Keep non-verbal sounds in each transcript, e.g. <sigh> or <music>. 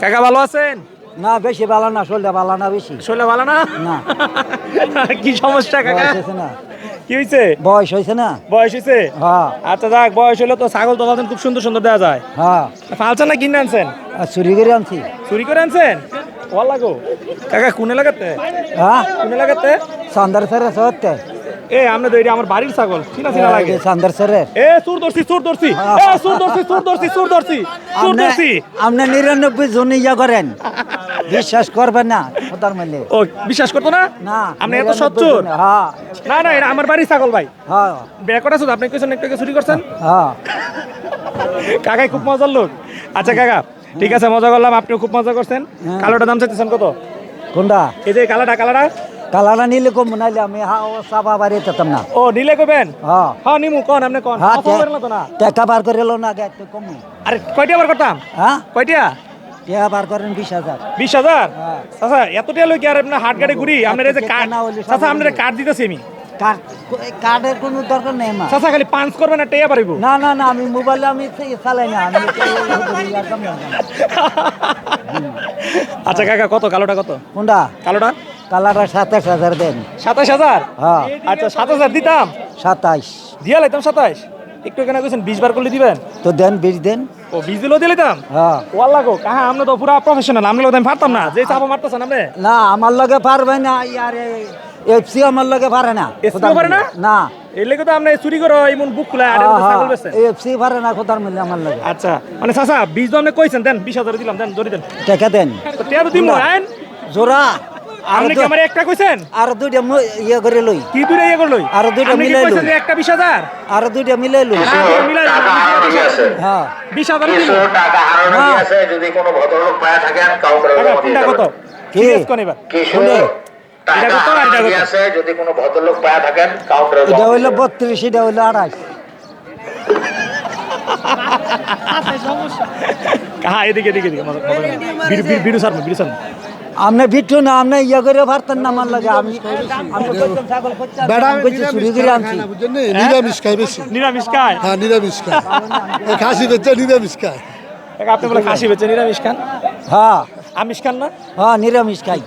কাকা ভালো আছেন? না বেশি ভালো না শরীরটা ভালো না বেশি। শরীরে ভালো না? না। কি সমস্যা কাকা? বয়স হয়েছে না। কি হয়েছে বয়স হয়েছে না। বয়স হয়েছে হ্যাঁ। আচ্ছা যাক বয়স হলে তো ছাগল তো খুব সুন্দর সুন্দর দেওয়া যায়। হ্যাঁ। ফালছেন না কিনে আনছেন? চুরি করে আনছি। চুরি করে আনছেন? ওয়াল লাগো কাকা কোনে লাগাতে? হ্যাঁ। কোনে লাগাতে? চান্দার স্যারে সত্যি এ আমরা তো এটা আমার বাড়ির ছাগল। চিনা চিনা লাগে। চান্দার স্যারে এ সুর ধরছি সুর ধরছি এ সুর ধরছি সুর ধরছি সুর ধরছি সুর ধরছি আপনি নিরানব্বই জন ইয়া করেন। বিশ্বাস করবেন না খোদার মেলে ও বিশ্বাস করতো না? না আপনি এত 99 সচ্চর হ্যাঁ। না না এটা আমার বাড়ির ছাগল ভাই। হ্যাঁ। ব্যাকট আছে আপনি কিছু একটু চুরি করছেন? হ্যাঁ। কাকাই খুব মজার লোক। আচ্ছা কাকা ঠিক আছে মজা করলাম আপনিও খুব মজা করছেন। হ্যাঁ। কালোটা দাম চাইতেছেন কত? কোনটা? এই যে কালাটা কালাটা। কালারা নিলে কম নাইলে আমি হ্যাঁ ও চাপা বাড়ি যেতাম না ও নিলে কবেন হ্যাঁ হ্যাঁ নিমু কোন আপনি কোন হ্যাঁ তো না টাকা বার করে এলো না আগে একটু কম আরে কয়টা বার করতাম হ্যাঁ কয়টা টাকা বার করেন বিশ হাজার বিশ হাজার হ্যাঁ। চাচা এতটা লোক আর আপনার হাট গাড়ি ঘুরি আপনার এই যে কার্ড সব আপনার কার্ড দিতেছি আমি কার্ডের কোনো দরকার নেই মা চাচা খালি পাঁচ করবেন না টেয়া পারিব না না না আমি মোবাইলে আমি চালাই না আমি ইয়া। আচ্ছা কাকা কত কালোটা কত কোনটা কালোটা কালারটা সাতাশ হাজার দেন। সাতাশ হাজার? হ্যাঁ। আচ্ছা সাতাশ হাজার দিতাম? সাতাইশ দিয়া লাইতাম সাতাশ? একটু এখানে কইছেন বিশ বার করলে দিবেন? তো দেন বিশ দেন। ও বিশ দিলেও দিয়ে লাইতাম? হ্যাঁ। ওয়াল্লা গো কাহা আমরা তো পুরা প্রফেশনাল আমরা আমি পারতাম না। যে চাপা মারতেছেন আপনি? না আমার লগে পারবে না ইয়ার এফসি আমার লগে পারে না। পারে না? না। এই লেগে তো আপনি চুরি করো এমন বুক খুলে আড়ে ছাগল বেচছেন। এফসি পারে না কোথার মিলে আমার লগে। আচ্ছা মানে চাচা বিশ তো আপনি কইছেন দেন বিশ হাজার দিলাম দেন জরি দেন। টাকা দেন। তো তো দিম আইন। জোড়া। আর আপনি কি আমার একটা কইছেন? আর দুইটা ইয়ে করে লই। কি দুইটা ইয়ে করলই? আরও দুইটা মিলাই কইছেন লই। একটা বিশ হাজার? আর দুইটা মিলাই লই। মিলাই হ্যাঁ। বিশ হাজার দিন টাকা হারানো আছে। যদি কোনো ভদ্রলোক পায়ে থাকেন কাউন্টারে দিয়ে কত? কি? এবার শুনে, এটা কত আর এটা কত? আছে। যদি কোনো ভদ্রলোক পায়ে থাকেন কাউন্টারে এটা হইল দেবেন। বত্রিশ এটা হইল আড়াইশ। কাহা এদিকে এদিকে এদিকে। বিড়ু- বিড়ু সার বিড়ু সার আপনি বিট্টু না আপনি ইয়ে করে পারতেন না আমার লাগে আমি আমি কইছি চুরি করে আনছি নিরামিষ খায় বেশি। নিরামিষ খায়? হ্যাঁ নিরামিষ খায়। খাসি বেচে নিরামিষ খায়। আপনি বলে খাসি বেচে নিরামিষ খান? হ্যাঁ। আমিষ খান না? হ্যাঁ নিরামিষ খাই।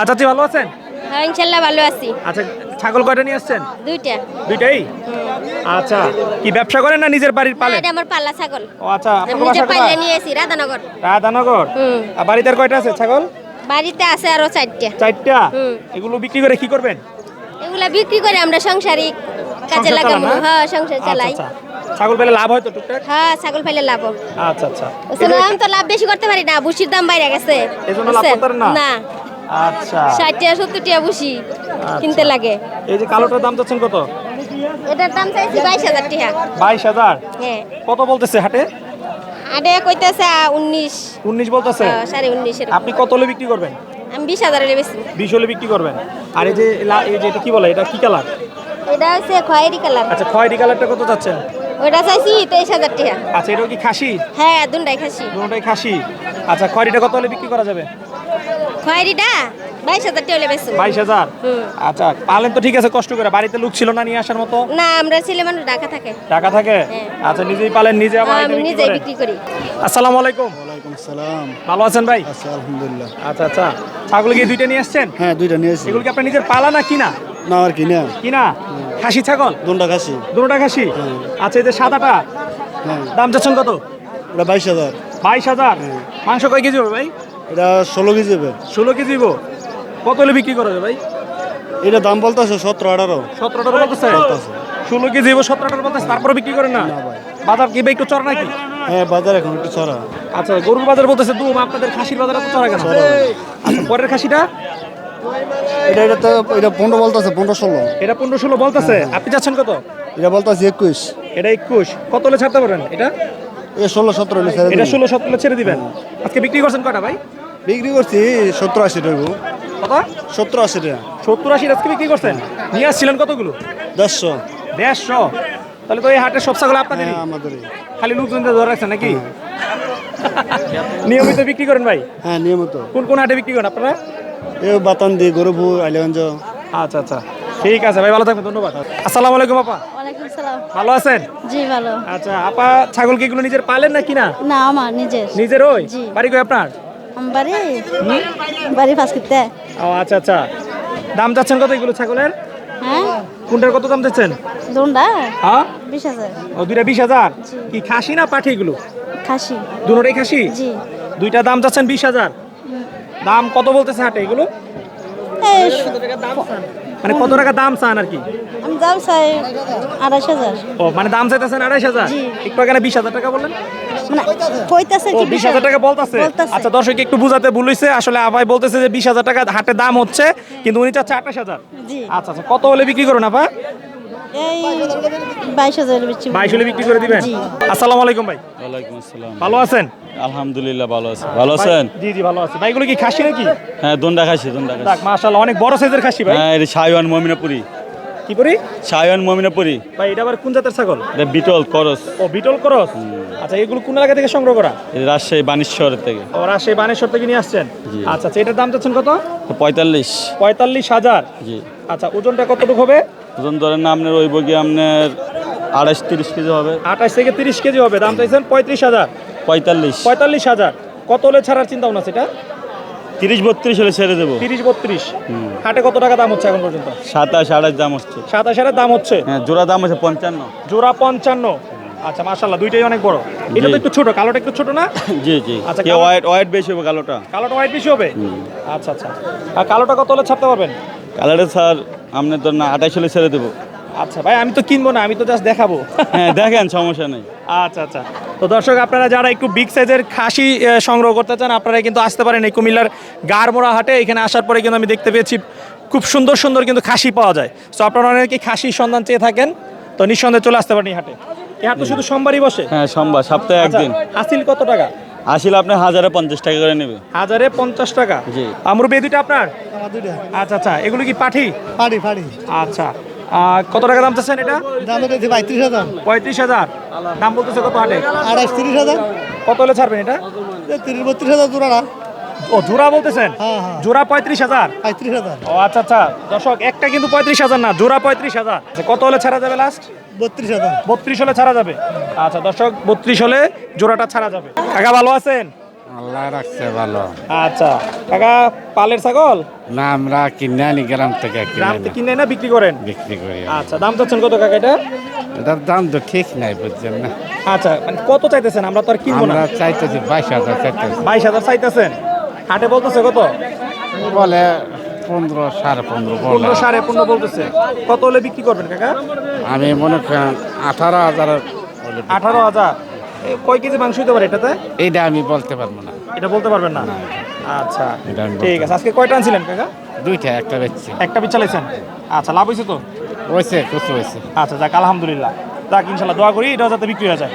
আচ্ছা আপনি ভালো আছেন? হ্যাঁ ইনশাল্লাহ ভালো আছি। আচ্ছা ছাগল কয়টা নিয়ে আসছেন? দুইটা। দুইটাই? আচ্ছা কি ব্যবসা করেন না নিজের বাড়ির এটা আমার পাল্লা ছাগল। ও আচ্ছা আমি নিজে পাল্লা নিয়ে এসি রাধানগর। রাধানগর? আর বাড়িতে আর কয়টা আছে ছাগল? বাড়িতে আছে আরও চারটা। চারটা? এগুলো বিক্রি করে কি করবেন? এগুলা বিক্রি করে আমরা সংসারিক কাজে লাগাবো। হ্যাঁ সংসার আচ্ছা, চালাই। আচ্ছা। ছাগল পেলে লাভ হয় তো টুকটাক? হ্যাঁ ছাগল পাইলে লাভ আচ্ছা আচ্ছা। আমি তো লাভ বেশি করতে পারি না বুসির দাম বাইরে গেছে। এজন্য লাভ করতে না? না। আচ্ছা। ষাট টাকা সত্তর টাকা বুসি কিনতে লাগে। এই যে কালোটার দাম চাচ্ছেন কত? এটার দাম চাইছি বাইশ হাজার টাকা বাইশ হাজার? হ্যাঁ। কত বলতেছে হাটে? আটে কইতেছে উনিশ। উনিশ বলতেছে? সাড়ে উনিশ আপনি কত হলে বিক্রি করবেন? আমি বিশ হাজার হলে বেশি বিশ হলে বিক্রি করবেন। আর এই যে এই যে এটা কি বলে? এটা কি কালার? এটা হচ্ছে খয়েরি কালার। আচ্ছা খয়েরি কালারটা কত চাচ্ছেন? ওটা চাইছি তেইশ হাজার টাকা আচ্ছা এটাও কি খাসি? হ্যাঁ দুটাই খাসি। দুটোটাই খাসি। আচ্ছা খয়েরিটা কত হলে বিক্রি করা যাবে? খয়েরিটা বাইশ হাজার টাকা হলে বেশি বাইশ হাজার। আচ্ছা পালেন তো ঠিক আছে কষ্ট করে। বাড়িতে লোক ছিল না নিয়ে আসার মতো? না আমরা ছেলে মানুষ ঢাকা থাকে। টাকা থাকে? হ্যাঁ। আচ্ছা নিজেই পালেন নিজে আবার আমি নিজেই বিক্রি করি। আসসালামু আলাইকুম। ওয়ালাইকুম সালাম ভালো আছেন ভাই? আচ্ছা আলহামদুলিল্লাহ। আচ্ছা আচ্ছা। ছাগল কি দুইটা নিয়ে আসছেন? হ্যাঁ দুইটা নিয়েছি এগুলো কি আপনার নিজের পালা না কিনা? না আর কি না? কিনা খাসি ছাগল? দুটা খাসি। দুটোটা খাসি? আচ্ছা এই যে সাদাটা হ্যাঁ। দাম চাচ্ছেন কত? এটা বাইশ হাজার। বাইশ হাজার? মাংস কয় কেজি হবে ভাই? এটা ষোলো কেজি হবে। ষোলো কেজি কত হলে বিক্রি করা যাবে ভাই? এটা দাম বলতেছে সতেরো আঠারো। সতেরোটা বলতেছে? ষোলো কেজি হইবো সতেরোটা বলতেছে তারপরে বিক্রি করেন না? বাজার কি একটু চড়া নাকি? হ্যাঁ বাজার এখন একটু ছড়া আচ্ছা গরুর বাজার বলতেছে দুম আপনাদের খাসির বাজার এত চড়া কেন? আচ্ছা পরের খাসিটা? এটা এটা তো এটা পনেরো বলতেছে পনেরো ষোলো। এটা পনেরো ষোলো বলতেছে আপনি যাচ্ছেন কত? এটা বলতেছে একুশ। এটা একুশ। কত হলে ছাড়তে পারেন এটা? এটা ষোলো সতেরো এটা ষোলো সতেরো ছেড়ে দিবেন। আজকে বিক্রি করছেন কটা ভাই? বিক্রি করছি সত্তর আশি টাকা। কত? সত্তর আশি টাকা। সত্তর আশি আজকে বিক্রি করছেন? নিয়ে আসছিলেন কতগুলো? দেড়শো। দেড়শো? তাহলে তো এই হাটের সব ছাগল আপনাদের হ্যাঁ আমাদের খালি লোকজন ধরে রাখছেন নাকি? <laughs> নিয়মিত বিক্রি করেন ভাই? হ্যাঁ নিয়মিত। কোন কোন হাটে বিক্রি করেন আপনারা? এ বাতান দি গরুপুর আইলেগঞ্জ আচ্ছা আচ্ছা। ঠিক আছে ভাই ভালো থাকবেন ধন্যবাদ। আসসালামু আলাইকুম আপা। ভালো আছেন? জি ভালো। আচ্ছা আপা ছাগল কি এগুলো নিজের পালেন না? কিনা না আমার নিজের। নিজের ওই বাড়ি কই আপনার? বাড়ি বাড়ি পাঁচ কিনতে ও আচ্ছা আচ্ছা। দাম যাচ্ছেন কত এগুলো ছাগলের? হ্যাঁ। কোনটার কত দাম যাচ্ছেন দুটা? হ্যাঁ? বিশ হাজার। ও দুইটা বিশ হাজার? কি খাসি না পাঠি এগুলো? খাসি। দুটোটাই খাসি? জি। দুইটা দাম যাচ্ছেন বিশ হাজার? দাম কত বলতেছে হাটে এগুলো? এই মানে কত টাকা দাম চান আর কি? আমি দাম চাই আড়াইশ হাজার। ও মানে দাম চাইতেছেন আড়াইশ হাজার? একটু আগে বিশ হাজার টাকা বললেন? মানে বিশ হাজার টাকা বলতেছে? আচ্ছা দর্শক একটু বুঝাতে ভুলছে আসলে আপাই বলতেছে যে বিশ হাজার টাকা হাটে দাম হচ্ছে কিন্তু উনি চাচ্ছে আঠাশ হাজার। আচ্ছা আচ্ছা কত হলে বিক্রি করুন আপা? এই বাইশ হাজার বেচি বাইশ হলে বিক্রি করে দিবেন? আসসালামু আলাইকুম ভাই। ওয়ালাইকুম আসসালাম। ভালো আছেন? আলহামদুলিল্লাহ ভালো আছে। ভালো আছেন? জি জি ভালো আছি। ভাইগুলো কি খাসি নাকি? হ্যাঁ দন্ডা খাসি দন্ডা খাসি। দেখ মাশাআল্লাহ অনেক বড় সাইজের খাসি ভাই। হ্যাঁ এটা শাহওয়ান মমিনাপুরি। কি করি শাহওয়ান মমিনাপুরি। ভাই এটা আবার কোন জাতের ছাগল? এটা বিটল করস। ও বিটল ক্রস? আচ্ছা এগুলো কোন এলাকা থেকে সংগ্রহ করা? রাজশাহী বানেশ্বর থেকে। ও রাজশাহী বানেশ্বর থেকে নিয়ে আসছেন? আচ্ছা আচ্ছা এটার দাম চাচ্ছেন কত? পঁয়তাল্লিশ। পঁয়তাল্লিশ হাজার। জি। আচ্ছা ওজনটা কতটুকু হবে? ওজন ধরেন না আপনার ওই বগি আপনার আড়াইশ তিরিশ কেজি হবে। আঠাশ থেকে তিরিশ কেজি হবে দাম চাইছেন পঁয়ত্রিশ হাজার। পঁয়তাল্লিশ। পঁয়তাল্লিশ হাজার। কত হলে ছাড়ার চিন্তা ভাবনা সেটা তিরিশ বত্রিশ হলে ছেড়ে দেবো। তিরিশ বত্রিশ। হাটে কত টাকা দাম হচ্ছে এখন পর্যন্ত? সাতাশ আড়াইশ দাম হচ্ছে। সাতাশ হাজার দাম হচ্ছে? হ্যাঁ জোড়া দাম হচ্ছে পঞ্চান্ন। জোড়া পঞ্চান্ন। আচ্ছা মাশাল্লাহ দুইটাই অনেক বড়। এটা তো একটু ছোট কালোটা একটু ছোট না? <laughs> জি জি। আচ্ছা, ওয়াইট ওয়াইট বেশি হবে কালোটা। কালোটা হোয়াইট বেশি হবে? আচ্ছা আচ্ছা। আর কালোটা কত হলে ছাড়তে পারবেন? কালারে স্যার আপনার তো না আঠাইশ হলে ছেড়ে দেবো। আচ্ছা ভাই আমি তো কিনবো না আমি তো জাস্ট দেখাবো। হ্যাঁ দেখেন সমস্যা নেই। আচ্ছা আচ্ছা। তো দর্শক আপনারা যারা একটু বিগ সাইজের খাসি সংগ্রহ করতে চান আপনারা কিন্তু আসতে পারেন এই কুমিল্লার গারমোড়া হাটে। এখানে আসার পরে কিন্তু আমি দেখতে পেয়েছি খুব সুন্দর সুন্দর কিন্তু খাসি পাওয়া যায়। তো আপনারা অনেকে খাসির সন্ধান চেয়ে থাকেন তো নিঃসন্দেহে চলে আসতে পারেন এই হাটে। এই হাট তো শুধু সোমবারই বসে? হ্যাঁ সোমবার সপ্তাহে আচ্ছা, একদিন। হাসিল কত টাকা? আসলে আপনি হাজারে পঞ্চাশ টাকা করে নেবে। হাজারে পঞ্চাশ টাকা। জি। আমরু বে দুইটা আপনার? আচ্ছা আচ্ছা। এগুলো কি পাঠি? ফাড়ি ফাড়ি আচ্ছা। কত টাকা দাম চাচ্ছেন এটা? দাম পঁয়ত্রিশ হাজার। পঁয়ত্রিশ হাজার। দাম বলতেছে কত হাটে? আড়াইশ তিরিশ হাজার। কত হলে ছাড়বেন এটা? তিরিশ বত্রিশ হাজার জোড়াটা ও জোড়া বলতেছেন? হ্যাঁ, হ্যাঁ। জোড়া পঁয়ত্রিশ হাজার? পঁয়ত্রিশ হাজার। ও আচ্ছা আচ্ছা। দর্শক একটা কিন্তু পঁয়ত্রিশ হাজার না জোড়া পঁয়ত্রিশ হাজার। আচ্ছা, কত হলে ছাড়া যাবে লাস্ট বত্রিশ হাজার। বত্রিশ হলে ছাড়া যাবে? আচ্ছা দর্শক বত্রিশ হলে জোড়াটা ছাড়া যাবে। কাকা ভালো আছেন? আল্লাহ রাখছে ভালো। আচ্ছা কাকা পালের ছাগল? না আমরা কিনে আনি গ্রাম থেকে কিনে গ্রাম আনি, থেকে কিনে না বিক্রি করেন? বিক্রি করি আচ্ছা দাম চাচ্ছেন কত কাকা এটা? এটার দাম তো ঠিক নাই বুঝছেন না। আচ্ছা মানে কত চাইতেছেন? আমরা তো আর কিনবো না। আমরা চাইতেছি বাইশ হাজার চাইতেছি। বাইশ হাজার চাইতেছেন? হাটে বলতেছে কত? বলে পনেরো সাড়ে পনেরো পনেরো সাড়ে পনেরো বলতেছে। কত হলে বিক্রি করবেন কাকা? আমি মনে করেন আঠারো হাজার আঠারো হাজার। কয় কেজি মাংস হতে পারে এটাতে? এইটা আমি বলতে পারব না। এটা বলতে পারবেন না? আচ্ছা এটা ঠিক আছে। আজকে কয়টা আনছিলেন কাকা? দুইটা একটা বেচছি। একটা বিচালাইছেন আচ্ছা লাভ হয়েছে তো? হয়েছে কিছু হয়েছে আচ্ছা যাক আলহামদুলিল্লাহ। যাক ইনশাল্লাহ দোয়া করি এটাও যাতে বিক্রি হয়ে যায়।